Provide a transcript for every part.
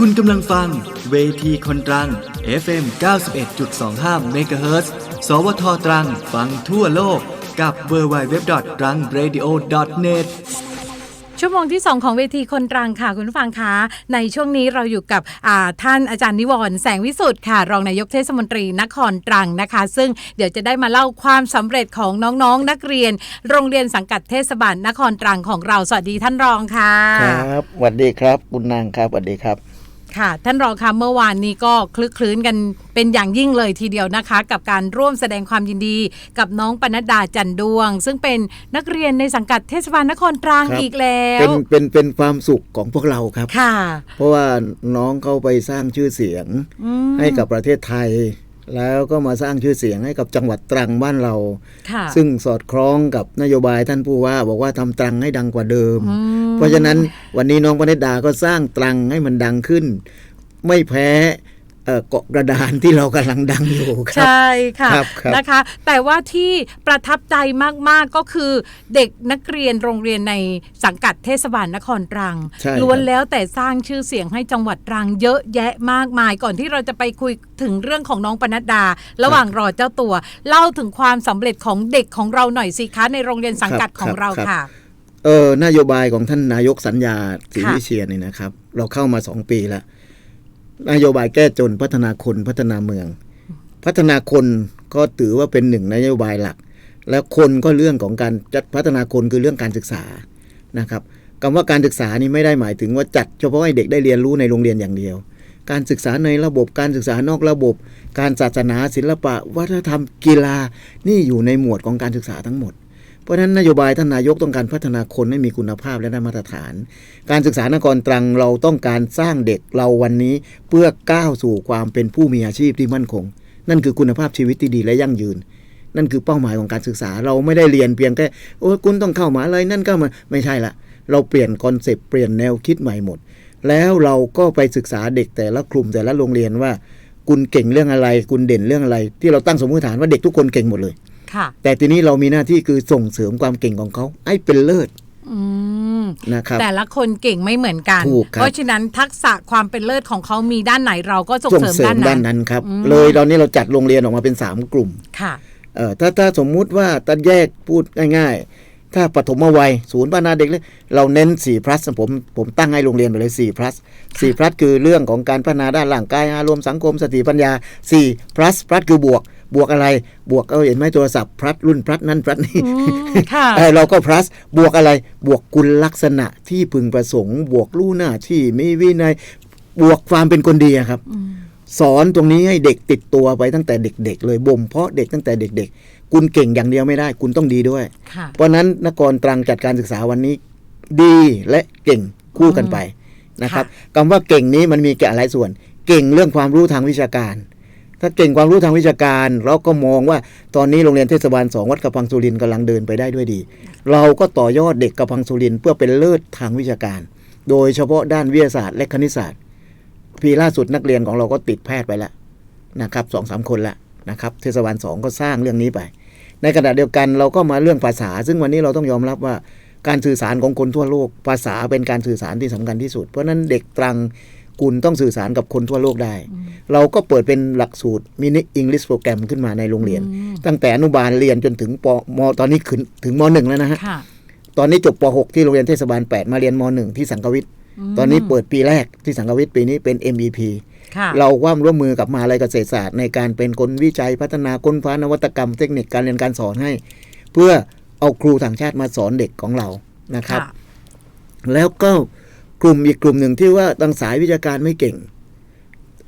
คุณกำลังฟังเวทีคนตรัง FM 91.25 MHz สวทตรัง ฟังทั่วโลกกับ w w w t r a n g r a d i o n e t ชั่วโมงที่ 2 ของเวทีคนตรังค่ะ คุณผู้ฟังคะในช่วงนี้เราอยู่กับอ่าท่านอาจารย์นิวรณ์แสงวิสุทธ์ค่ะ รองนายกเทศมนตรีนครตรังนะคะ ซึ่งเดี๋ยวจะได้มาเล่าความสำเร็จของน้องๆนักเรียน โรงเรียนสังกัดเทศบาลนครตรังของเราสวัสดีท่านรองค่ะ ครับสวัสดีครับคุณนางครับสวัสดีครับ ค่ะ ท่านรองคะเมื่อวานนี้ก็คลึกคลื้นกันเป็นอย่างยิ่งเลยทีเดียวนะคะ กับการร่วมแสดงความยินดีกับน้องปนัดดาจันดวง ซึ่งเป็นนักเรียนในสังกัดเทศบาลนครตรังครับอีกแล้เป็วนเป็นเป็นความสุขของพวกเราครับค่ะ เพราะว่าน้องเขาไปสร้างชื่อเสียงอืมให้กับประเทศไทย แล้วก็มาสร้างชื่อเสียงให้กับจังหวัดตรังบ้านเราค่ะซึ่งสอดคล้องกับนโยบายท่านผู้ว่า บอกว่าทำตรังให้ดังกว่าเดิมอืมเพราะฉะนั้นวันนี้น้องปณิดาก็สร้างตรังให้มันดังขึ้น ไม่แพ้ เอ่อเกาะกระดานที่เรากำลังดังอยู่ครับ ใช่ค่ะครับครับนะคะ แต่ว่าที่ประทับใจมากๆก็คือเด็กนักเรียนโรงเรียนในสังกัดเทศบาลนครตรังใช่ครับล้วนแล้วแต่สร้างชื่อเสียงให้จังหวัดตรังเยอะแยะมากมาย ก่อนที่เราจะไปคุยถึงเรื่องของน้องปนัดดา ระหว่างรอเจ้าตัว เล่าถึงความสำเร็จของเด็กของเราหน่อยสิคะในโรงเรียนสังกัดของเราค่ะเออนโยบายของท่านนายกสัญญาศรีค่ะวิเชียรเนี่ยนะครับ เราเข้ามาสองปีแล้ว นโยบายแก้จนพัฒนาคนพัฒนาเมือง พัฒนาคนก็ถือว่าเป็นหนึ่งนโยบายหลัก แล้วคนก็เรื่องของการจัดพัฒนาคนคือเรื่องการศึกษานะครับคำว่าการศึกษานี่ไม่ได้หมายถึงว่าจัดเฉพาะให้เด็กได้เรียนรู้ในโรงเรียนอย่างเดียว การศึกษาในระบบการศึกษานอกระบบ การศาสนาศิลปะ วัฒนธรรมกีฬานี่อยู่ในหมวดของการศึกษาทั้งหมด เพราะฉะนั้นนโยบายท่านนายกต้องการพัฒนาคนให้มีคุณภาพและได้มาตรฐาน การศึกษานครตรังเราต้องการสร้างเด็กเราวันนี้เพื่อก้าวสู่ความเป็นผู้มีอาชีพที่มั่นคง นั่นคือคุณภาพชีวิตที่ดีและยั่งยืน นั่นคือเป้าหมายของการศึกษาเราไม่ได้เรียนเพียงแค่โอ้คุณต้องเข้ามาอะไรนั่นก็มาไม่ใช่ละเราเปลี่ยนคอนเซปต์เปลี่ยนแนวคิดใหม่หมด แล้วเราก็ไปศึกษาเด็กแต่ละกลุ่มแต่ละโรงเรียนว่า คุณเก่งเรื่องอะไร คุณเด่นเรื่องอะไร ที่เราตั้งสมมติฐานว่าเด็กทุกคนเก่งหมดเลย แต่ทีนี้เรามีหน้าที่คือส่งเสริมความเก่งของเขาให้เป็นเลิศอืมนะครับแต่ละคนเก่งไม่เหมือนกันถูกครับเพราะฉะนั้นทักษะความเป็นเลิศของเขามีด้านไหนเราก็ส่งส่งเสริมเสริด้ามนด้านั้นนนั้นครับอืมเลยตอนนี้เราจัดโรงเรียนออกมาเป็น 3 กลุ่มค่ะเอ่อถ้าถ้าสมมุติว่าตัดแยกพูดง่ายๆ ถ้าปฐมวัยศูนย์พัฒนาเด็กเล็กเราเน้น 4 plus ผมผมตั้งให้โรงเรียนไปเลย 4 plus 4 plus คือเรื่องของการพัฒนาด้านร่างกายอารมณ์สังคมสติปัญญา 4 plus plus คือบวกบวกอะไรบวกเอาเห็นไหมโทรศัพท์ plus รุ่น plus นั่น plus นี่อืมค่ะเออเราก็ plus บวกอะไรบวกคุณลักษณะที่พึงประสงค์ บวกรู้หน้าที่มีวินัยบวกความเป็นคนดีอะครับ สอนตรงนี้ให้เด็กติดตัวไปตั้งแต่เด็กๆ เลยบ่มเพาะเด็กตั้งแต่เด็ก ๆ คุณเก่งอย่างเดียวไม่ได้ คุณต้องดีด้วยค่ะเพราะฉะนั้นนครตรังจัดการศึกษาวันนี้ ดีและเก่งคู่กันไปนะครับคำว่าเก่งนี้มันมีแก่หลายส่วน เก่งเรื่องความรู้ทางวิชาการ ถ้าเก่งความรู้ทางวิชาการ เราก็มองว่าตอนนี้โรงเรียนเทศบาลสองวัดกระพังสุรินทร์กำลังเดินไปได้ด้วยดี เราก็ต่อยอดเด็กกระพังสุรินทร์เพื่อเป็นเลิศทางวิชาการ โดยเฉพาะด้านวิทยาศาสตร์และคณิตศาสตร์ปีล่าสุดนักเรียนของเราก็ติดแพทย์ไปแล้วนะครับสองสามคนละ นะครับเทศบาลสองก็สร้างเรื่องนี้ไป ในขณะเดียวกันเราก็มาเรื่องภาษา ซึ่งวันนี้เราต้องยอมรับว่าการสื่อสารของคนทั่วโลก ภาษาเป็นการสื่อสารที่สำคัญที่สุด เพราะฉะนั้นเด็กตรังคุณต้องสื่อสารกับคนทั่วโลกได้ เราก็เปิดเป็นหลักสูตรมินิอังกฤษโปรแกรมขึ้นมาในโรงเรียน ตั้งแต่อนุบาลเรียนจนถึงปมตอนนี้ขึ้นถึงมหนึ่งแล้วนะฮะค่ะตอนนี้จบป .6 ที่โรงเรียนเทศบาล 8 มาเรียนม .1 ที่สังกวิทย์ ตอนนี้เปิดปีแรกที่สังกวิทย์ปีนี้เป็น MEP ค่ะเราความร่วมมือกับมหาลัยเกษตรศาสตร์ในการเป็นคนวิจัยพัฒนาค้นคว้านวัตกรรมเทคนิคการเรียนการสอนให้ เพื่อเอาครูต่างชาติมาสอนเด็กของเรานะครับค่ะแล้วก็กลุ่มอีกกลุ่มหนึ่งที่ว่าตังสายวิชาการไม่เก่ง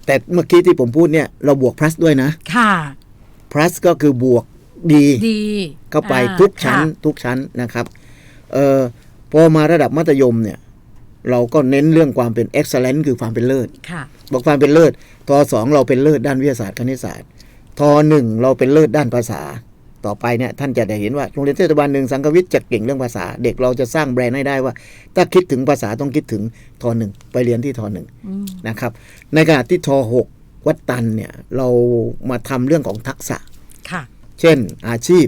แต่เมื่อกี้ที่ผมพูดเนี่ย เราบวก plus ด้วยนะ ค่ะ plus ก็คือบวกดีดีเข้าไปอ่ทุกชั้นค่ะทุกชั้นนะครับเอ่อพอมาระดับมัธยมเนี่ย เราก็เน้นเรื่องความเป็น excellent คือความเป็นเลิศค่ะบอกความเป็นเลิศทสองเราเป็นเลิศด้านวิทยาศาสตร์คณิตศาสตร์ทหนึ่งเราเป็นเลิศด้านภาษา ต่อไปเนี่ยท่านจะได้เห็นว่าโรงเรียนเทศบาลหนึ่งสังกวิทย์จะเก่งเรื่องภาษา เด็กเราจะสร้างแบรนด์ให้ได้ว่า ถ้าคิดถึงภาษาต้องคิดถึงทหนึ่งไปเรียนที่ทหนึ่งนะครับ ในขณะที่ทหกวัดตันเนี่ยเรามาทำเรื่องของทักษะค่ะเช่นอาชีพ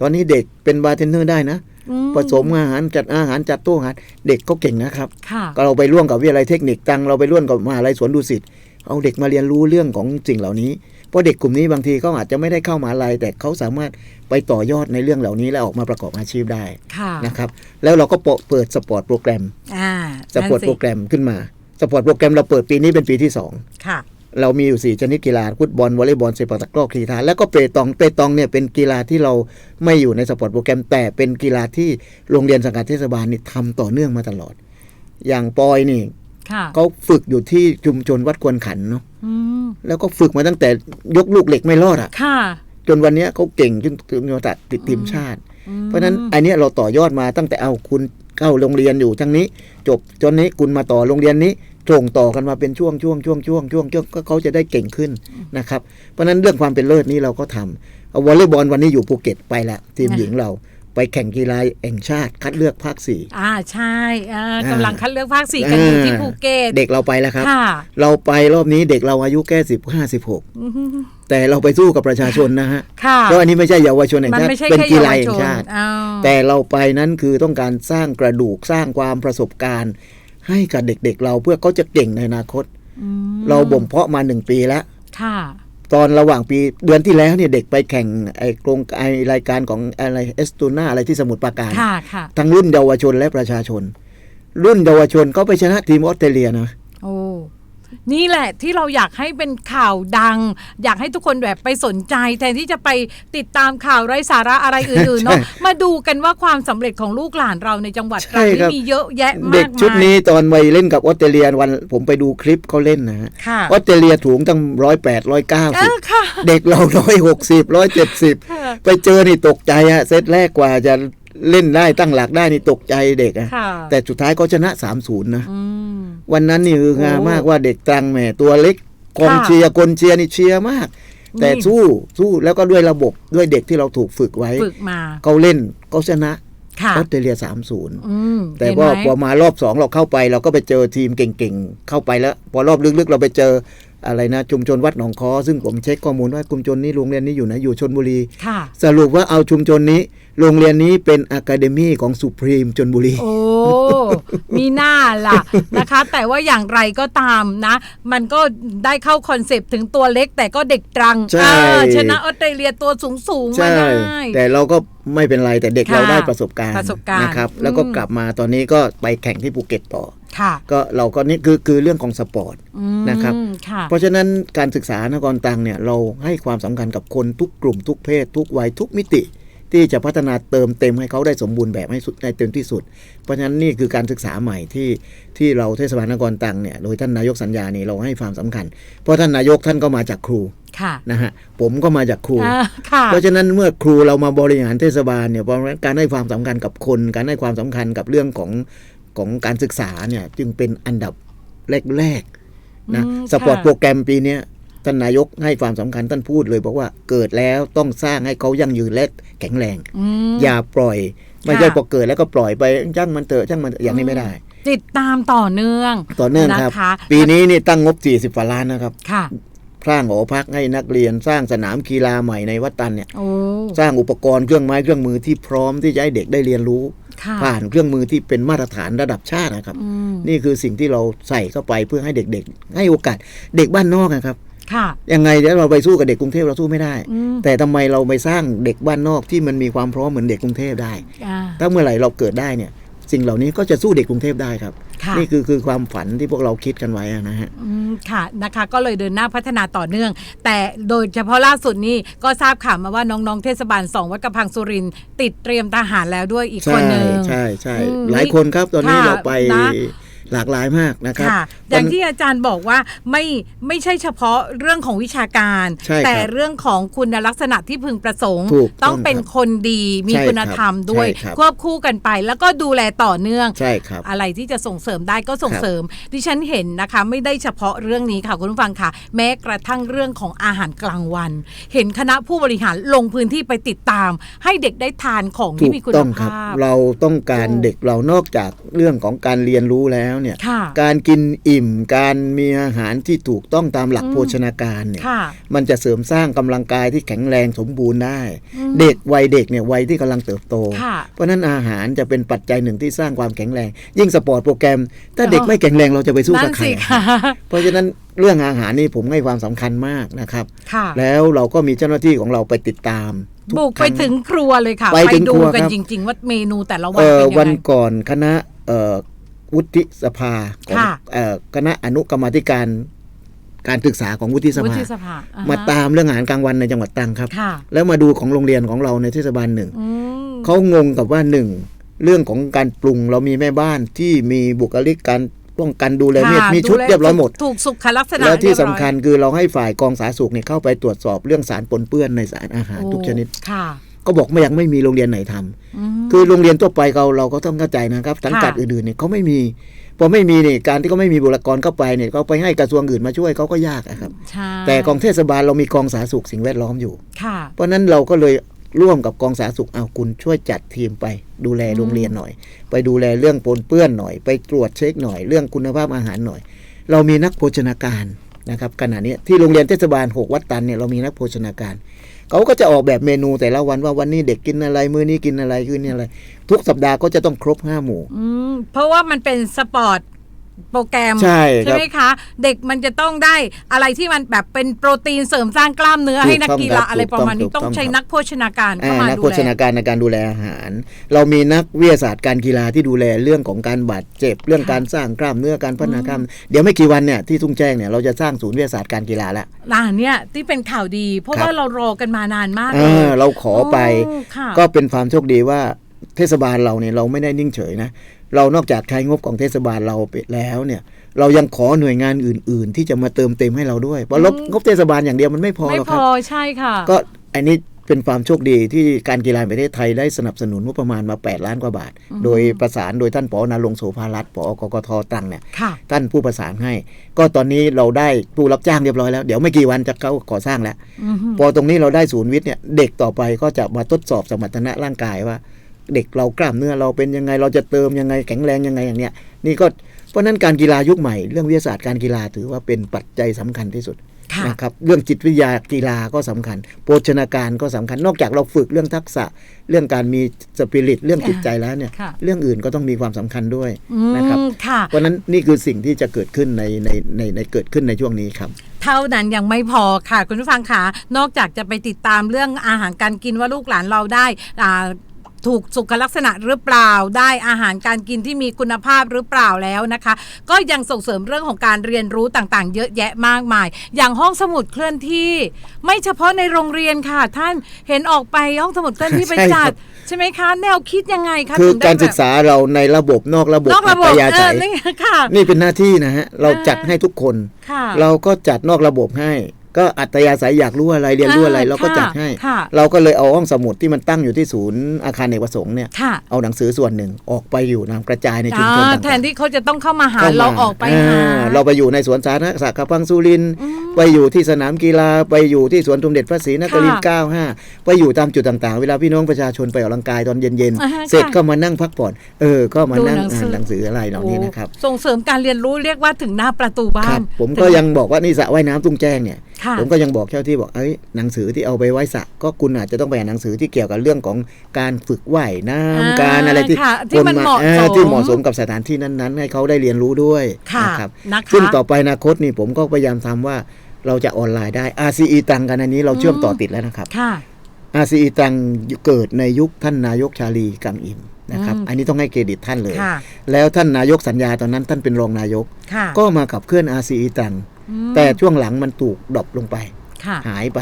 ตอนนี้เด็กเป็นบาร์เทนเนอร์ได้นะอืผสมอาหารจัดอาหารจัดโต๊ะอาหารเด็กก็เก่งนะครับค่ะก็เราไปร่วมกับวิทยาลัยเทคนิคตังเราไปร่วมกับมหาลัยสวนดุสิตเอาเด็กมาเรียนรู้เรื่องของสิ่งเหล่านี้เพราะเด็กกลุ่มนี้บางทีเขาอาจจะไม่ได้เข้ามหาลัยแต่เขาสามารถไปต่อยอดในเรื่องเหล่านี้แล้วออกมาประกอบอาชีพได้ค่ะนะครับแล้วเราก็เปิดสปอร์ตโปรแกรมอ่าสปอร์ตนั่นโปรแกรมขึ้นมาสปอร์ตโปรแกรมเราเปิดปีนี้เป็นปีที่สองค่ะ เรามีอยู่สี่ชนิดกีฬาฟุตบอลวอลเลย์บอลเซปักตะกร้อกรีฬาแล้วก็เปตองเปตองเนี่ยเป็นกีฬาที่เราไม่อยู่ในสปอร์ตโปรแกรม แต่เป็นกีฬาที่โรงเรียนสังกัดเทศบาลนี่ทำต่อเนื่องมาตลอด อย่างปอยนี่ค่ะเขาฝึกอยู่ที่ชุมชนวัดควนขันเนาะอืมแล้วก็ฝึกมาตั้งแต่ยกลูกเหล็กไม่รอดอะ่ะค่ะจนวันเนี้ยเขาเก่งจนถึงตัดติดทีมชาติอืมเพราะฉะนั้นอันเนี้ยเราต่อยอดมาตั้งแต่เอาคุณเข้าโรงเรียนอยู่ทั้งนี้ จบจนนี้คุณมาต่อโรงเรียนนี้ ส่งต่อกันมาเป็นช่วงช่วงช่วงช่วงช่วงช่วงก็เขาจะได้เก่งขึ้นนะครับ เพราะฉะนั้นเรื่องความเป็นเลิศนี้เราก็ทำเอาวอลเลย์บอลวันนี้อยู่ภูเก็ตไปละทีมหญิงเราไปแข่งกีฬาแห่งชาติคัดเลือกภาคสี่อ่าใช่อ่าอ่ากำลังคัดเลือกภาคสี่กันอยู่ที่ภูเก็ตเด็กเราไปแล้วครับค่ะเราไปรอบนี้เด็กเราอายุแค่สิบห้าสิบหกอืมแต่เราไปสู้กับประชาชนนะฮะค่ะเพราะอันนี้ไม่ใช่เยาวชนแห่งมันชาติไม่ใช่เป็นแค่กีเยาฬาวแห่ชงนชาติอ้าวแต่เราไปนั้นคือต้องการสร้างกระดูกสร้างความประสบการณ์ ให้กับเด็กๆเราเพื่อเขาจะเก่งในอนาคตอืมเราบ่มเพาะมาหนึ่งปีแล้วค่ะตอนระหว่างปีเดือนที่แล้วเนี่ยเด็กไปแข่งไอ้โครงไอ้รายการของอะไรเอสตูนาอะไรที่สมุทรปราการค่ะค่ะทั้งรุ่นเยาวชนและประชาชน รุ่นเยาวชนก็ไปชนะทีมออสเตรเลียนะโอ้ นี่แหละที่เราอยากให้เป็นข่าวดัง อยากให้ทุกคนแบบไปสนใจ แทนที่จะไปติดตามข่าวไร้สาระอะไรอื่นๆเนาะมาดูกันว่าความสำเร็จของลูกหลานเราในจังหวัดตรังใช่ครับนี่มีเยอะแยะเด็มากกชุดมายนี้ตอนไปเล่นกับออสเตรเลียวันผมไปดูคลิปเขาเล่นนะฮะค่ะออสเตรเลียถูงตั้งร้อยแปดร้อยเก้าเอสิบอค่ะเด็กเราร้อยหกสิบร้อยเจ็ดสิบค่ะไปเจอนี่ตกใจอะเซตแรกกว่าจะ เล่นได้ตั้งหลักได้นี่ตกใจเด็กอะค่ะแต่สุดท้ายก็ชนะ3 0นะ อืม วันนั้นนี่คืองามโอ้มากว่าเด็กตรังแหมตัวเล็กกองค่ะเชียร์คนเชียร์นี่เชียร์มาก แต่นี่ สู้สู้แล้วก็ด้วยระบบด้วยเด็กที่เราถูกฝึกไว้ฝึกมาเขาเล่นเขาชนะค่ะ ออสเตรเลีย3 0อืมแต่เห็นว่าไหม พอมารอบสองเราเข้าไป เราก็ไปเจอทีมเก่งๆ เข้าไปแล้ว พอรอบลึกๆ เราไปเจอ อะไรนะชุมชนวัดหนองคอซึ่งผมเช็คข้อมูลว่าชุมชนนี้โรงเรียนนี้อยู่นะอยู่ชนบุรีค่ะสรุปว่าเอาชุมชนนี้ โรงเรียนนี้เป็นอะคาเดมี่ของสุพรีมชนบุรี โอ้ มีหน้าล่ะนะคะ แต่ว่าอย่างไรก็ตามนะ มันก็ได้เข้าคอนเซปต์ถึงตัวเล็กแต่ก็เด็กตรังใช่เออชนะออสเตรเลียตัวสูงสูงๆมาใช่ได้แต่เราก็ไม่เป็นไรแต่เด็กค่ะเราได้ประสบการณ์ประสบการณ์นะครับ แล้วก็อืมกลับมาตอนนี้ก็ไปแข่งที่ภูเก็ตต่อค่ะ ก็เราก็นี่คือคือเรื่องของสปอร์ตอืมนะครับค่ะเพราะฉะนั้นการศึกษานครตังเนี่ยเราให้ความสำคัญกับคนทุกกลุ่มทุกเพศ ทุกวัยทุกมิติ ที่จะพัฒนาเติมเต็มให้เขาได้สมบูรณ์แบบให้สุดให้เต็มที่สุด เพราะฉะนั้นนี่คือการศึกษาใหม่ที่ที่เราเทศบาลนครตังเนี่ยโดยท่านนายกสัญญานี่เราให้ความสำคัญ เพราะท่านนายกท่านก็มาจากครูค่ะนะฮะผมก็มาจากครูอ่าค่ะเพราะฉะนั้นเมื่อครูเรามาบริหารเทศบาลเนี่ยเพราะฉะนั้นการให้ความสำคัญกับคน การให้ความสำคัญกับเรื่องของ ของการศึกษาเนี่ยจึงเป็นอันดับแรกๆนะอืมสปอร์ตค่ะโปรแกรมปีเนี้ยท่านนายกให้ความสำคัญท่านพูดเลยบอกว่าเกิดแล้วต้องสร้างให้เขายั่งยืนและแข็งแรงอืมอย่าปล่อยไม่ค่ะใช่พอเกิดแล้วก็ปล่อยไปช่างมันเถอะช่างมันเถอะอย่างนี้ไม่ได้ ติดตามต่อเนื่อง ต่อเนื่องครับนะคะปีนี้นี่ตั้งงบ 40กว่าล้านนะครับค่ะสร้างหอพักให้นักเรียนสร้างสนามกีฬาใหม่ในวัดตันเนี่ยโอ้สร้างอุปกรณ์เครื่องไม้เครื่องมือที่พร้อมที่จะให้เด็กได้เรียนรู้ค่ะ ผ่านเครื่องมือที่เป็นมาตรฐานระดับชาตินะครับอืมนี่คือสิ่งที่เราใส่เข้าไปเพื่อให้เด็กๆ ให้โอกาสเด็กบ้านนอกนะครับค่ะยังไงเดี๋ยวเราไปสู้กับเด็กกรุงเทพเราสู้ไม่ได้อืมแต่ทำไมเราไปสร้างเด็กบ้านนอกที่มันมีความพร้อมเหมือนเด็กกรุงเทพได้อ่าถ้าเมื่อไหร่เราเกิดได้เนี่ย สิ่งเหล่านี้ก็จะสู้เด็กกรุงเทพได้ครับค่ะ นี่คือคือความฝันที่พวกเราคิดกันไว้อะนะฮะอืมค่ะนะคะ ก็เลยเดินหน้าพัฒนาต่อเนื่อง แต่โดยเฉพาะล่าสุดนี้ก็ทราบข่าวมาว่าน้องๆเทศบาลสองวัดกระพังสุรินทร์ติดเตรียมทหารแล้วด้วยอีกคใช่นหนึ่งใช่ใช่อืมหลายคนครับตอนนี้ค่ะเราไปนะ หลากหลายมากนะครับค่ะอย่างที่อาจารย์บอกว่าไม่ไม่ใช่เฉพาะเรื่องของวิชาการใช่ครับแต่เรื่องของคุณลักษณะที่พึงประสงค์ถูกต้องต้องเป็นคนดีมีใช่ครับคุณธรรมด้วยใช่ครับควบคู่กันไป แล้วก็ดูแลต่อเนื่องใช่ครับอะไรที่จะส่งเสริมได้ก็ส่งครับเสริม ดิฉันเห็นนะคะ ไม่ได้เฉพาะเรื่องนี้ค่ะคุณผู้ฟังค่ะ แม้กระทั่งเรื่องของอาหารกลางวัน เห็นคณะผู้บริหารลงพื้นที่ไปติดตาม ให้เด็กได้ทานของถูที่กมีคุต้ณองครับภาพเราต้องการโอ้เด็กเรานอกจากเรื่องของการเรียนรู้แล้วเนี่ยค่ะการกินอิ่ม การมีอาหารที่ถูกต้องตามหลักอืมโภชนาการเนี่ยค่ะมันจะเสริมสร้างกำลังกายที่แข็งแรงสมบูรณ์ได้ เด็กวัยเด็กเนี่ยวัยที่กำลังเติบโตค่ะเพราะฉะนั้นอาหารจะเป็นปัจจัยหนึ่งที่สร้างความแข็งแรง ยิ่งสปอร์ตโปรแกรม ถ้าเด็กอ๋อไม่แข็งแรงเราจะไปสู้นั่กับนใครสิอะค่ะเพราะฉะนั้นเรื่องอาหารนี่ผมให้ความสำคัญมากนะครับค่ะแล้วเราก็มีเจ้าหน้าที่ของเราไปติดตามทุบุกคไปรั้งถึงครัวเลยค่ะ ไปถึงดูครัวกันครับจริง ๆ ว่าเมนูแต่ละวันเอ่อเป็นยังวันไงก่อนคณะเอ่อ วุฒิสภาของค่ะเอ่อคณะอนุกรรมาธิการการศึกษาของวุฒิสวุภาฒิสภาอ่ฮะมาตามเรื่องอาหารกลางวันในจังหวัดตรังครับค่ะแล้วมาดูของโรงเรียนของเราในเทศบาลหนึ่งอืมเขางงกับว่าหนึ่งเรื่องของการปรุงเรามีแม่บ้านที่มีบุคลิกการป้องกันดูแลเมียค่ะมีชุดแลเรียบร้อยหมด ถูกสุขลักษณะแล้วที่เรียบสำร้อยคัญคือเราให้ฝ่ายกองสาธารณสุขเนี่ยเข้าไปตรวจสอบเรื่องสารปนเปื้อนในสารอาหารทุกชนิดค่ะ ก็บอกไม่ยังไม่มีโรงเรียนไหนทำอืมคือโรงเรียนทั่วไปเราเราก็ต้องเข้าใจนะครับ สังกัดค่ะอื่นๆเนี่ยเขาไม่มีพอไม่มีเนี่ยการที่เขาไม่มีบุคลากรเข้าไปเนี่ยเขาไปให้กระทรวงอื่นมาช่วยเขาก็ยากอะครับใช่แต่กองเทศบาลเรามีกองสาธารณสุขสิ่งแวดล้อมอยู่ค่ะเพราะฉะนั้นเราก็เลยร่วมกับกองสาธารณสุขเอาคุณช่วยจัดทีมไป ดูแลโรงเรียนหน่อย ไปดูแลเรื่องปนเปื้อนหน่อย ไปตรวจเช็คหน่อย เรื่องคุณภาพอาหารหน่อย เรามีนักโภชนาการนะครับขณะนี้ที่โรงเรียนเทศบาลหกวัดตันเนี่ยเรามีนักโภชนาการ เขาก็จะออกแบบเมนูแต่ละวันว่าวันนี้เด็กกินอะไร มื้อนี้กินอะไรคืนนี้อะไร ทุกสัปดาห์ก็จะต้องครบห้าหมู่เพราะว่ามันเป็นสปอร์ต โปรแกรมใช่ครับไหมคะ เด็กมันจะต้องได้อะไรที่มันแบบเป็นโปรตีนเสริมสร้างกล้ามเนื้อถูกให้นักต้องกีครัฬาบอะไรประมาณนี้ถูกต้ต้อองงใช้ครับนักโภชนาการเข้าอ่ามานักดูโภชแลนาการในการดูแลอาหาร เรามีนักวิทยาศาสตร์การกีฬาที่ดูแลเรื่องของการบาดเจ็บเรื่องการสร้างกล้ามเนื้อการพัฒนากล้ามเดี๋ยวไม่กี่วันเนี่ยที่ทุ่งแจ้งเนี่ยเราจะสร้างศูนย์วิทยาศาสตร์การกีฬาแล้วร้านเนี่ยที่เป็นข่าวดี เพราะครับว่าเรารอกันมานานมากเอเลยอเราขอไปโอ้ค่ะก็เป็นความโชคดีว่าเทศบาลเราเนี่ยเราไม่ได้นิ่งเฉยนะ เรานอกจากใช้งบของเทศบาลเราไปแล้วเนี่ย เรายังขอหน่วยงานอื่น ๆ ที่จะมาเติมเต็มให้เราด้วยเพราะงบงบเทศบาลอย่างเดียวมันไม่พอไม่หรอกพครับอใช่ค่ะ ก็อันนี้เป็นความโชคดีที่การกีฬาแห่งประเทศไทยได้สนับสนุนงบประมาณมา 8 ล้านกว่าบาท โดยประสานโดยท่านปอนาลงค์โสภารัตน์ปอกกทตรังเนี่ยค่ะท่านผู้ประสานให้ ก็ตอนนี้เราได้ผู้รับจ้างเรียบร้อยแล้ว เดี๋ยวไม่กี่วันจะเข้าก่อสร้างแล้วอือฮึพอตรงนี้เราได้ศูนย์วิทย์เนี่ยเด็กต่อไปก็จะมาทดสอบสมรรถนะร่างกายว่า เด็กเรากล้ามเนื้อเราเป็นยังไงเราจะเติมยังไงแข็งแรงยังไงอย่างเนี้ยนี่ก็เพราะฉะนั้นการกีฬายุคใหม่ เรื่องวิทยาศาสตร์การกีฬาถือว่าเป็นปัจจัยสำคัญที่สุดค่ะนะครับเรื่องจิตวิทยากีฬาก็สำคัญ โภชนาการก็สำคัญ นอกจากเราฝึกเรื่องทักษะ เรื่องการมีสปิริตเรื่องจิตใจแล้วเนี่ยค่ะเรื่องอื่นก็ต้องมีความสำคัญด้วยอืนะครับมค่ะเพราะฉะนั้นนี่คือสิ่งที่จะเกิดขึ้นในในในในเกิดขึ้นในช่วงนี้ครับเท่านั้นยังไม่พอค่ะ คุณผู้ฟังคะนอกจากจะไปติดตามเรื่องอาหารการกินว่าลูกหลานเราได้อ่า ถูกสุขลักษณะหรือเปล่า ได้อาหารการกินที่มีคุณภาพหรือเปล่าแล้วนะคะ ก็ยังส่งเสริมเรื่องของการเรียนรู้ต่างๆ เยอะแยะมากมาย อย่างห้องสมุดเคลื่อนที่ ไม่เฉพาะในโรงเรียนค่ะ ท่านเห็นออกไปห้องสมุดเคลื่อนที่ไปใช่ครัจัดบใช่ไหมคะ แนวคิดยังไงคะคือถึงได้การแบบศึกษาเราในระบบนอกระบบนอกระบอับตยาเอศัอยนี่ค่ะนี่เป็นหน้าที่นะฮะเราจัดให้ทุกคนค่ะเราก็จัดนอกระบบให้ ก็อัตยาศัยอยากรู้อะไรเรียนรู้อะไรอ่าเราก็จัดให้ค่ะเราก็เลยเอาห้องสมุดที่มันตั้งอยู่ที่ศูนย์อาคารเอกประสงค์เนี่ยค่ะเอาหนังสือส่วนหนึ่งออกไปอยู่นำกระจายในชุมชนอ่าต่างๆแทนที่เขาจะต้องเข้ามาหาข้มเราออกไปหาอ่เราไปอยู่ในสวนสาธารณะสักกระพังสุรินทร์ไปอยู่ที่สนามกีฬาไปอยู่ที่สวนสมเด็จพระศรีนครินทร์ค่ะ95 ไปอยู่ตามจุดต่างๆ เวลาพี่น้องประชาชนไปออกกำลังกายตอนเย็นอ่าฮะๆเสร็จค่ะก็มานั่งพักผ่อน เออ ก็มาดูนั่งหนังสือ่าอนหนังสืออะไรเหล่านี้นะครับโอ้ส่งเสริมการเรียนรู้เรียกว่าถึงหน้าประตูบ้าครันบผมก็ยังบอกว่านี่สระว่ายน้ำตุ้งแจ้งเนี่ยค่ะ ผมก็ยังบอกเจ้าที่บอกเอ้ยหนังสือที่เอาไปไว้สระก็คุณอาจจะต้องไปอ่านหนังสือที่เกี่ยวกับเรื่องของการฝึกว่ายน้ำอ่าการอะไรที่ค่ะที่มันคเหมาะอ่สมที่เหมาะสมกับสถานที่นั้นๆ ให้เขาได้เรียนรู้ด้วยค่ะนะครับนะคะซึ่งต่อไปอนาคตนี่ผมก็พยายามทำว่าเราจะออนไลน์ได้ RCE ตรังกันอันนี้เราเชื่อมต่อติดแล้วนะครับ ค่ะ RCE ตรังเกิดในยุคท่านนายกชาลีกังอิมนะครับอืมอันนี้ต้องให้เครดิตท่านเลยค่ะแล้วท่านนายกสัญญาตอนนั้นท่านเป็นรองนายกค่ะก็มาขับเคลื่อน RCE ตรังอืมแต่ช่วงหลังมันถูกดรอปลงไปค่ะหายไป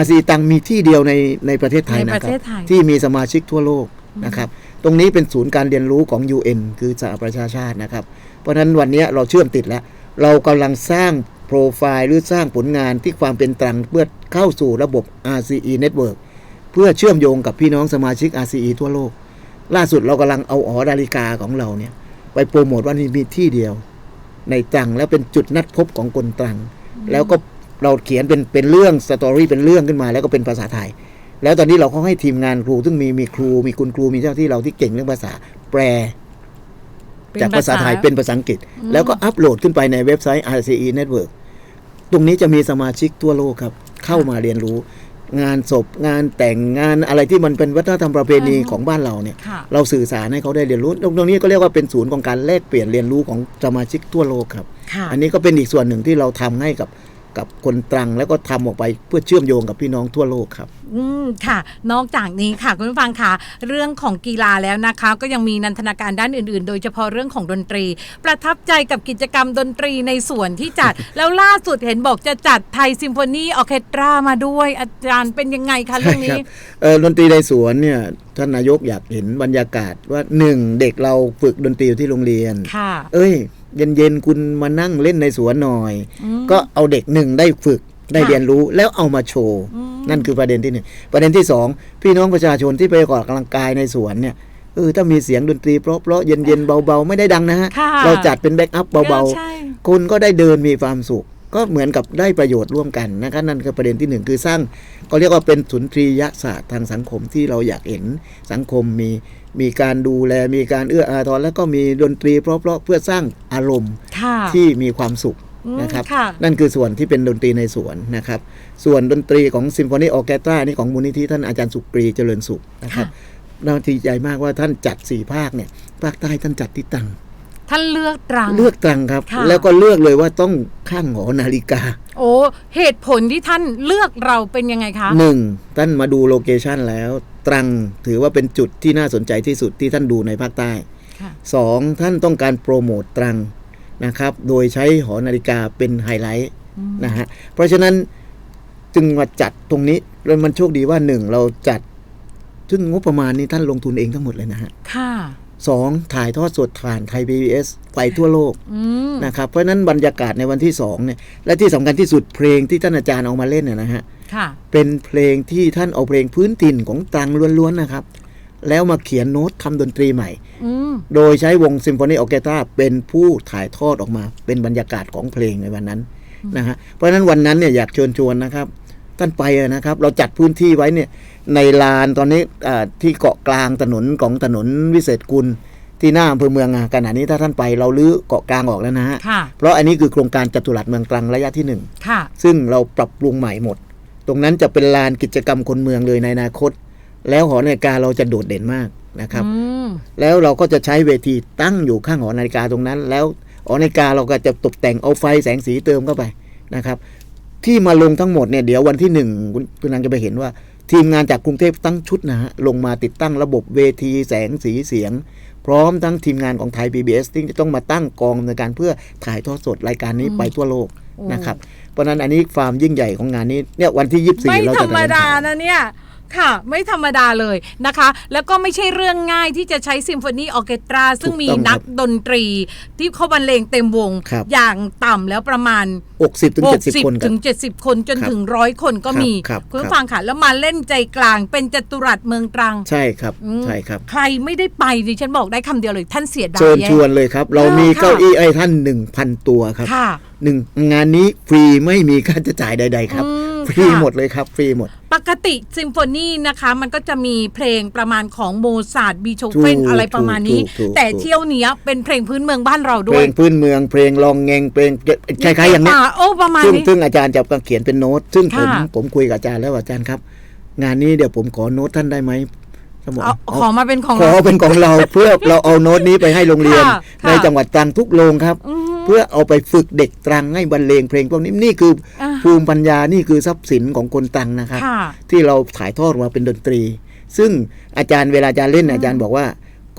RCE ตังมีที่เดียวในในประเทศไทยในนะประครัเทบศไทยที่มีสมาชิกทั่วโลกนะครับ ตรงนี้เป็นศูนย์การเรียนรู้ของ UN คือสหประชาชาตินะครับ เพราะฉะนั้นวันนี้เราเชื่อมติดแล้ว เรากำลังสร้าง โปรไฟล์หรือสร้างผลงานที่ความเป็นตรังเพื่อเข้าสู่ระบบ RCE Network เพื่อเชื่อมโยงกับพี่น้องสมาชิก RCE ทั่วโลก ล่าสุดเรากำลังเอาอ๋อนาฬิกาของเราเนี่ยไปโปรโมทว่านี่มีที่เดียว ในตรังแล้วเป็นจุดนัดพบของคนตรัง แล้วก็เราเขียนเป็นเป็นเรื่องสตอรี่เป็นเรื่องขึ้นมา แล้วก็เป็นภาษาไทย แล้วตอนนี้เราก็ให้ทีมงานครูซึ่งมีมีครูมีคุณครูมีเจ้าที่เราที่เก่งเรื่องภาษาแปลเป็นจากภาษาไทยภาษาเป็นภาษาอังกฤษ แล้วก็อัปโหลดขึ้นไปในเว็บไซต์ RCE Network ตรงนี้จะมีสมาชิกทั่วโลกครับ เข้ามาเรียนรู้ งานศพงานแต่งงานอะไรที่มันเป็นวัฒนธรรมประเพณีของบ้านเราเนี่ยค่ะเราสื่อสารให้เขาได้เรียนรู้ตรงตรงนี้ก็เรียกว่าเป็นศูนย์ของการแลกเปลี่ยนเรียนรู้ของสมาชิกทั่วโลกครับค่ะอันนี้ก็เป็นอีกส่วนหนึ่งที่เราทำให้กับ กับคนตรังแล้วก็ทำออกไปเพื่อเชื่อมโยงกับพี่น้องทั่วโลกครับ อืมค่ะ นอกจากนี้ค่ะคุณผู้ฟังค่ะ เรื่องของกีฬาแล้วนะคะ ก็ยังมีนันทนาการด้านอื่น ๆ โดยเฉพาะเรื่องของดนตรี ประทับใจกับกิจกรรมดนตรีในส่วนที่จัด แล้วล่าสุดเห็นบอกจะจัดไทยซิมโฟนีออร์เคสตรามาด้วย อาจารย์เป็นยังไงคะเรื่องครันี้บเอ่อดนตรีในสวนเนี่ยท่านนายกอยากเห็นบรรยากาศว่าหนึ่งเด็กเราฝึกดนตรีอยู่ที่โรงเรียนค่ะเอ้ย เย็นๆคุณมานั่งเล่นในสวนหน่อยอืมก็เอาเด็กหนึ่งได้ฝึกได้ค่ะเรียนรู้แล้วเอามาโชว์อืมนั่นคือประเด็นที่หนึ่งประเด็นที่สองพี่น้องประชาชนที่ไปออกกำลังกายในสวนเนี่ยเออถ้ามีเสียงดนตรีเพราะๆเย็นๆเบาๆ ไม่ได้ดังนะฮะค่ะเราจัดเป็นแบ็กอัพเบาใช่ๆคนก็ได้เดินมีความสุข ก็เหมือนกับได้ประโยชน์ร่วมกันนะครับนั่นคือประเด็นที่หนึ่งคือสร้างก็เรียกว่าเป็นสุนทรียศาสตร์ทางสังคมที่เราอยากเห็นสังคมมีมีการดูแลมีการเอื้ออาทรแล้วก็มีดนตรีเพราะๆเพื่อสร้างอารมณ์ค่ะที่มีความสุขอืมนะครับค่ะนั่นคือส่วนที่เป็นดนตรีในสวนนะครับ ส่วนดนตรีของซิมโฟนีออแกสตรานี่ของมูลนิธิท่านอาจารย์สุกรีเจริญสุขนะครับน่าดีใจมากว่าท่านจัดสี่ภาคเนี่ยภาคใต้ท่านจัดที่ตรัง ท่านเลือกตรัง เลือกตรังครับ ค่ะ แล้วก็เลือกเลยว่าต้องข้างหอนาฬิกาโอ้เหตุผลที่ท่านเลือกเราเป็นยังไงคะ หนึ่งท่านมาดูโลเคชันแล้ว ตรังถือว่าเป็นจุดที่น่าสนใจที่สุดที่ท่านดูในภาคใต้ ค่ะ สองท่านต้องการโปรโมตตรังนะครับ โดยใช้หอนาฬิกาเป็นไฮไลท์นะฮะ เพราะฉะนั้นจึงมาจัดตรงนี้แล้วมันโชคดีว่าหนึ่งเราจัด ซึ่งงบประมาณนี้ท่านลงทุนเองทั้งหมดเลยนะฮะ ค่ะ สองถ่ายทอดสดผ่านไทย PBS ไปทั่วโลกอืมนะครับเพราะฉะนั้นบรรยากาศในวันที่สองเนี่ยและที่สำคัญที่สุดเพลงที่ท่านอาจารย์เอามาเล่นเนี่ยนะฮะค่ะเป็นเพลงที่ท่านเอาเพลงพื้นถิ่นของตรังล้วนๆนะครับ แล้วมาเขียนโน้ตทำดนตรีใหม่อืมโดยใช้วงซิมโฟนีออร์เคสตราเป็นผู้ถ่ายทอดออกมาเป็นบรรยากาศของเพลงในวันนั้นนะฮะเพราะฉะนั้นวันนั้นเนี่ยอยากเชิญชวนนะครับท่านไปอะนะครับ เราจัดพื้นที่ไว้เนี่ยในลานตอนนี้อ่าที่เกาะกลางถนนของถนนวิเศษกุลที่หน้าอำเภอเมืองอะขณะนี้ถ้าท่านไปเราลื้อเกาะกลางออกแล้วนะฮะค่ะเพราะอันนี้คือโครงการจัตุรัสเมืองตรังระยะที่หนึ่งค่ะซึ่งเราปรับปรุงใหม่หมด ตรงนั้นจะเป็นลานกิจกรรมคนเมืองเลยในอนาคต แล้วหอนาฬิกาเราจะโดดเด่นมากนะครับอืมแล้วเราก็จะใช้เวทีตั้งอยู่ข้างหอนาฬิกาตรงนั้น แล้วหอนาฬิกาเราก็จะตกแต่งเอาไฟแสงสีเติมเข้าไปนะครับ ที่มาลงทั้งหมดเนี่ยเดี๋ยววันที่หนึ่งคุณคุณนันจะไปเห็นว่า ทีมงานจากกรุงเทพตั้งชุดนะฮะลงมาติดตั้งระบบเวทีแสงสีเสียง พร้อมทั้งทีมงานของไทย PBS ที่จะต้องมาตั้งกองในการเพื่อถ่ายทอดสดรายการนี้ไปทั่วโลกโอ้นะครับ เพราะฉะนั้นอันนี้ความยิ่งใหญ่ของงานนี้เนี่ยวันที่ 24 ไม่เราธจะรรมดานะเนี่ย ค่ะ ไม่ธรรมดาเลยนะคะ แล้วก็ไม่ใช่เรื่องง่ายที่จะใช้ซิมโฟนีออร์เคสตรา ซึ่งมีนักดนตรี ที่เขาบรรเลงเต็มวง ครับอย่างต่ำแล้วประมาณ 60ถึง70 คนกัถึนง70 คนจนครับถึงร้อยคนก็มีครับคุณครับฟังค่ะแล้วมาเล่นใจกลางเป็นจัตุรัสเมืองตรัง ใช่ครับอืม ใช่ครับ ใครไม่ได้ไปดิฉันบอกได้คำเดียวเลยท่านเสียดายเชิญแย่ชวนเลยครับ เราเออมีค่ะเก้าอี้ไอ้ท่าน 1,000 ตัวครับค่ะ หนึ่งงานนี้ฟรีไม่มีค่าใช้จ่ายใด ๆ ครับ อืม ฟรีค่ะหมดเลยครับฟรีหมด ปกติซิมโฟนีนะคะมันก็จะมีเพลงประมาณของโมซาร์ทบีโชถูเฟนกอะไรประมาณนี้ถูกถูกแต่ถูกเที่ยวเนี้ยเป็นเพลงพื้นเมืองบ้านเราเพด้ลวยงพื้นเมืองเพลงลองแงงเพลงคล้ายๆอย่างเนี้ยโอ้ประมาณซึ่งนี้ซึ่งอาจารย์จะเขียนเป็นโน้ต ซึ่งผมค่ะผมคุยกับอาจารย์แล้วว่าอาจารย์ครับ งานนี้เดี๋ยวผมขอโน้ตท่านได้ไหมท่านบอกเอาเอาขอมาเป็นของขอเราเป็นของเราเพื่อเราเอาโน้ตนี้ไปให้โรงเรียนค่ะค่ะในจังหวัดตรังทุกโรงครับอืมเพื่อเอาไปฝึกเด็กตรังให้บรรเลงเพลงพวกนี้นี่คืออาภูมิปัญญานี่คือทรัพย์สินของคนตรังนะครับค่ะที่เราถ่ายทอดมาเป็นดนตรี ซึ่งอาจารย์เวลาอาจารย์เล่นน่ะอาจารย์บอกว่า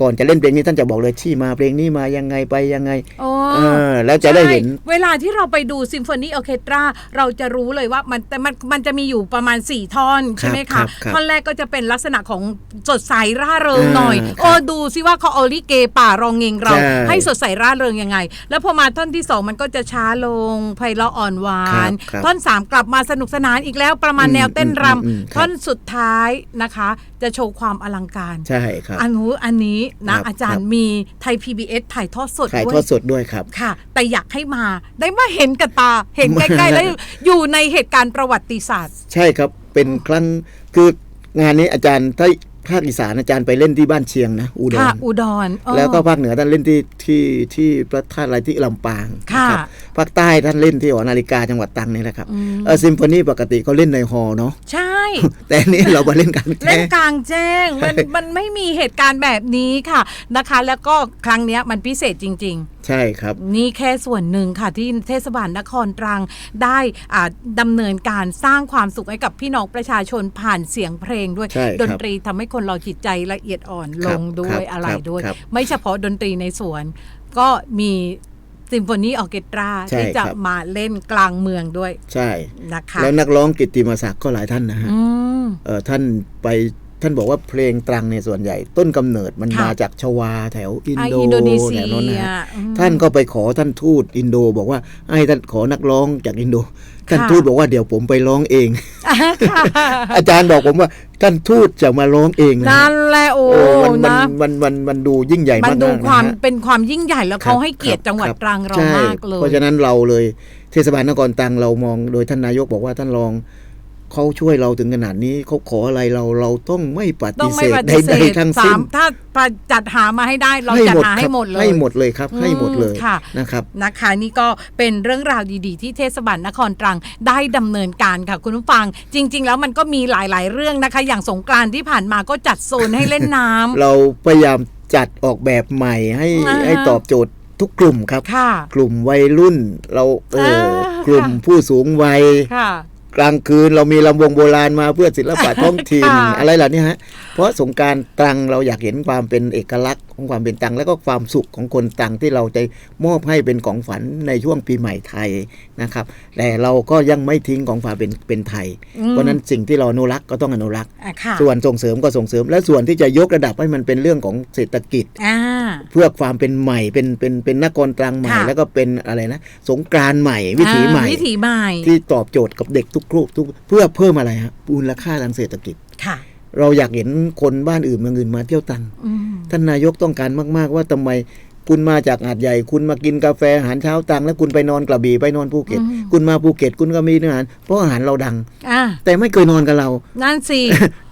ก่อนจะเล่นเพลงนี้ท่านจะบอกเลยที่มาเพลงนี้มายังไงไปยังไงโอ้เออแล้วจะได้เห็นใช่เวลาที่เราไปดูซิมโฟนีออร์เคสตราเราจะรู้เลยว่ามันแต่มันมันจะมีอยู่ประมาณ 4 ท่อนใช่ไหมครัคะบครับท่อนแรกก็จะเป็นลักษณะของสดใสร่าเริงหน่อย อ่าครับโอ้ดูซิว่าเขาเอาลิเกป่ารองเงงเราใช่ให้สดใสร่าเริงยังไง แล้วพอมาท่อนที่2มันก็จะช้าลงไพเราะอ่อนหวาครันบครับท่อน3กลับมาสนุกสนานอีกแล้วประมาณอืมแนวเต้นรอืมอืมครับำท่อนสุดท้ายนะคะ จะโชว์ความอลังการ ใช่ครับ อันนู้อันนี้นะครับอาจารคย์รับมีไทย PBS ถ่ายทอดสดถ่ายด้วทอยดสดด้วยครับค่ะ แต่อยากให้มาได้มาเห็นกับตา เห็นใกล้ๆแล้วอยู่ในเหตุการณ์ประวัติศาสตร์ ใช่ครับเป็นครั้งคืองานนี้อาจารย์ถ้าภาคอีสานอาจารย์ไปเล่นที่บ้านเชียงนะอุดค่ะรอุดรอ๋อแล้วก็ภาคเหนือท่านเล่นที่ที่ที่พระธาตุอะไรที่ลำปางค่ะนะครับภาคใต้ท่านเล่นที่หอนาฬิกาจังหวัดตรังนี่แหละครับอืมเออซิมโฟนีปกติเขาเล่นในฮอลล์เนาะใช่ แต่อันนี้เรามาเล่นกลางเล่แจ้นงกลางแจ้งมันมันไม่มีเหตุการณ์แบบนี้ค่ะนะคะ แล้วก็ครั้งเนี้ยมันพิเศษจริง ๆใช่ครับนี่แค่ส่วนหนึ่งค่ะที่เทศบาลนครตรังได้อ่าดำเนินการสร้างความสุขให้กับพี่น้องประชาชนผ่านเสียงเพลงด้วยใช่ครับดนตรีทำให้คนเราจิตใจละเอียดอ่อนคลรับงด้วครัยบอะไรครับด้วยครับไม่เฉพาะดนตรีในสวนก็มี ซิมโฟนีออร์เคสตราใช่ที่จะครับมาเล่นกลางเมืองด้วย ใช่นะคะแล้วนักร้องกิตติมศักดิ์ก็หลายท่านนะฮะอืมเออท่านไป ท่านบอกว่าเพลงตรังในยส่วนใหญ่ ต้นกำเนิดมันค่ะมาจากชวาแถวอินอ่าโดอินโดนีเซีแถยวนั้นนะฮะอืมท่านก็ไปขอท่านทูตอินโด บอกว่าให้ท่านขอนักร้องจากอินโด ท่านค่ะทูตบอกว่าเดี๋ยวผมไปร้องเองค่ะอาจารย์บอกผมว่าท่านทูตจะมาร้องเองนะนั่นแหละโอ้โอ้มันมันนะมันมันมันดูยิ่งใหญ่มัมานกๆดูนะความฮะเป็นความยิ่งใหญ่แล้วครับเขาให้เกียรติคบจังหวัดครับตรังเราใช่มากเลยเพราะฉะนั้นเราเลยเทศบาลนครตรังเรามองโดยท่านนายกบอกว่าท่านรอง เขาช่วยเราถึงขนาดนี้เขาขออะไรเราเราต้องไม่ปต้อฏิงเสไม่ธปฏิเสใดธๆทั้งสาสิ้นมถ้าจัดหามาให้ได้เราจัดหาให้หมดเลยให้หมดเลยครับอืมให้หมดเลยค่ะนะครับนะคะนี่ก็เป็นเรื่องราวดีๆ ที่เทศบาลนครตรังได้ดำเนินการค่ะคุณผู้ฟัง จริง ๆ แล้วมันก็มีหลาย ๆ เรื่องนะคะ อย่างสงกรานต์ที่ผ่านมาก็จัดโซนให้เล่นน้ำเราพยายามจัดออกแบบใหม่ให้อ่าฮะให้ตอบโจทย์ทุกกลุ่มครับค่ะกลุ่มวัยรุ่นเราเอออ่ากลุ่มผู้สูงวัยค่ะ กลางคืนเรามีลำวงโบราณมาเพื่อศิลปะท้องถิ่นค่ะอะไรเหล่านี้ฮะเพราะสงกรารตรังเราอยากเห็นความเป็นเอกลักษณ์ของความเป็นตรัง แล้วก็ความสุขของคนตรังที่เราจะมอบให้เป็นของฝันในช่วงปีใหม่ไทยนะครับ แต่เราก็ยังไม่ทิ้งของความเป็นเป็นไทยอืมเพราะฉะนั้นสิ่งที่เราอนุรักษ์ก็ต้องอนุรักษ์อะค่ะส่วนส่งเสริมก็ส่งเสริม และส่วนที่จะยกระดับให้มันเป็นเรื่องของเศรษฐกิจอ่าเพื่อความเป็นใหม่เป็นเป็นเป็นนครตรังใหม่ค่ะแล้วก็เป็นอะไรนะ สงกรานต์ใหม่วิถีใหม่อ่าวิถีใหม่ ที่ตอบโจทย์กับเด็กทุกครูทุกเพื่อเพิ่มอะไรฮะมูลค่าทางเศรษฐกิจค่ะ เราอยากเห็นคนบ้านอื่นเมืองอื่นมาเที่ยวตังอืมท่านนายกต้องการมาก ๆ ว่าทำไมคุณมาจากหาดใหญ่ คุณมากินกาแฟอาหารเช้าตังแล้วคุณไปนอนกระบี่ไปนอนภูเก็ต คุณมาภูเก็ตคุณก็มีอาหารเพราะอาหารเราดังอ่าแต่ไม่เคยนอนกับเรา นั่นสิ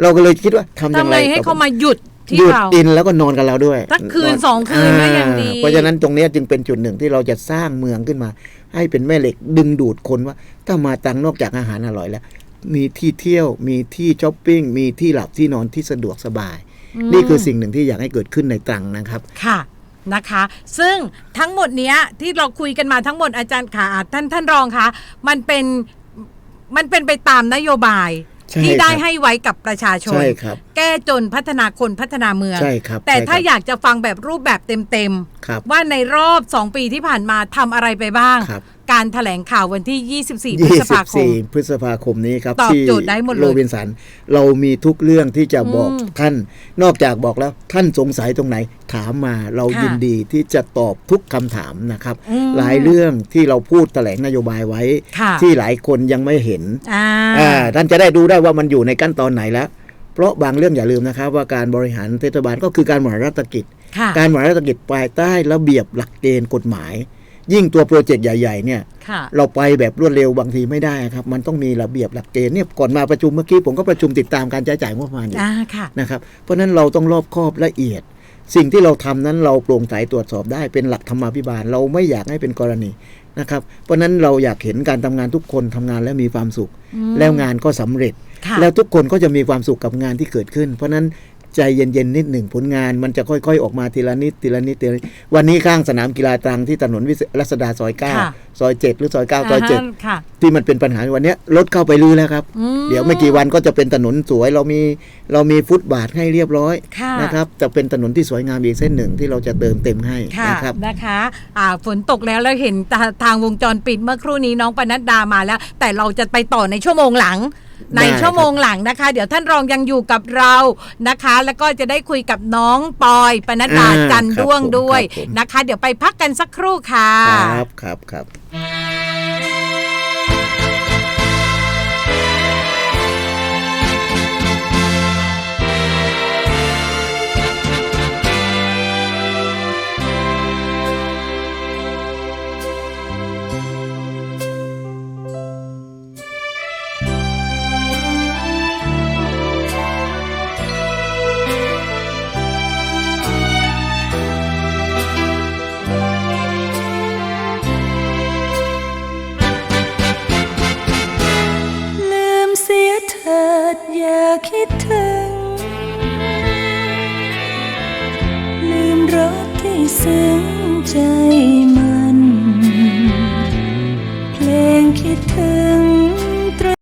เราก็เลยคิดว่าทำอทำย่างไงไรให้กับเขามาหยุดที่หยุดเรากินแล้วก็นอนกับเราด้วยสักคืนอสองคืนก็ยังดีเพราะฉะนั้นตรงเนี้ยจึงเป็นจุดหนึ่งที่เราจะสร้างเมืองขึ้นมา ให้เป็นแม่เหล็กดึงดูดคนว่า ถ้ามาตังนอกจากอาหารอร่อยแล้ว มีที่เที่ยว มีที่ช้อปปิ้ง มีที่หลับที่นอนที่สะดวกสบาย นี่คือสิ่งหนึ่งที่อยากให้เกิดขึ้นในตรังนะครับ ค่ะนะคะ ซึ่งทั้งหมดเนี้ยที่เราคุยกันมาทั้งหมดอาจารย์ขาท่านท่านรองคะมันเป็นมันเป็นไปตามนโยบายใช่ที่ได้ครับให้ไว้กับประชาชนใช่ครับแก้จนพัฒนาคนพัฒนาเมืองใช่ครับแต่ใช่ครับถ้าอยากจะฟังแบบรูปแบบเต็มครับๆว่าในรอบ 2 ปีที่ผ่านมาทำอะไรไปบ้างครับ การถแถลงข่าววันที่ 24 พฤษภาคม24พฤษภาคมนี้ครับตอบที่โจทย์ได้หมดเลยโรบินสัน เรามีทุกเรื่องที่จะบอกอืมท่าน นอกจากบอกแล้วท่านสงสัยตรงไหน ถามมาเราค่ะยินดีที่จะตอบทุกคำถามนะครับอืมหลายเรื่องที่เราพูดแถลงนโยบายไว้ค่ะที่หลายคนยังไม่เห็นอ่าอ่าท่านจะได้ดูได้ว่ามันอยู่ในขั้นตอนไหนแล้วเพราะบางเรื่องอย่าลืมนะครับ ว่าการบริหารเทศบาลก็คือการบริหารรัฐกิจค่ะการบริหารรัฐกิจภายใต้ระเบียบหลักเกณฑ์กฎหมาย ยิ่งตัวโปรเจกต์ใหญ่ ๆ เนี่ยค่ะเราไปแบบรวดเร็วบางทีไม่ได้ครับ มันต้องมีระเบียบหลักเกณฑ์เนี่ยก่อนมาประชุมเมื่อกี้ผมก็ประชุมติดตามการใช้จ่ายงบประมาณอยู่อ่าค่ะนะครับเพราะฉะนั้นเราต้องรอบคอบละเอียด สิ่งที่เราทำนั้นเราโปร่งใสตรวจสอบได้เป็นหลักธรรมาภิบาล เราไม่อยากให้เป็นกรณีนะครับ เพราะฉะนั้นเราอยากเห็นการทำงานทุกคนทำงานแล้วมีความสุข แล้วงานก็สำเร็จค่ะแล้วทุกคนก็จะมีความสุขกับงานที่เกิดขึ้น เพราะฉะนั้น ใจเย็นๆนิดหนึ่งผลงานมันจะค่อยๆ ออกมาทีละนิดทีละนิดทีละนิดวันนี้ข้างสนามกีฬาตรังที่ถนนวิศรัศดาซอยเก้าค่ะซอยเจ็ดหรือซอยเก้าซอยเจ็ดาค่ะ ที่มันเป็นปัญหาวันเนี้ยรถเข้าไปลื้อแล้วครับ อืม เดี๋ยวไม่กี่วันก็จะเป็นถนนสวยเรามีเรามีฟุตบาทให้เรียบร้อยค่ะ นะครับจะเป็นถนนที่สวยงามอีกเส้นหนึ่งที่เราจะเติมเต็มให้ค่ะนะครับ นะคะอ่าฝนตกแล้วแล้วเห็นทาทางวงจรปิดเมื่อครู่นี้น้องปนัดดามาแล้ว แต่เราจะไปต่อในชั่วโมงหลัง ในได้ครับชั่วโมงหลังนะคะ เดี๋ยวท่านรองยังอยู่กับเรานะคะ แล้วก็จะได้คุยกับน้องปอยปนัดดาอ่าจันครับด้วงผมด้วยครับผมนะคะ เดี๋ยวไปพักกันสักครู่ค่ะ ครับครับครับ「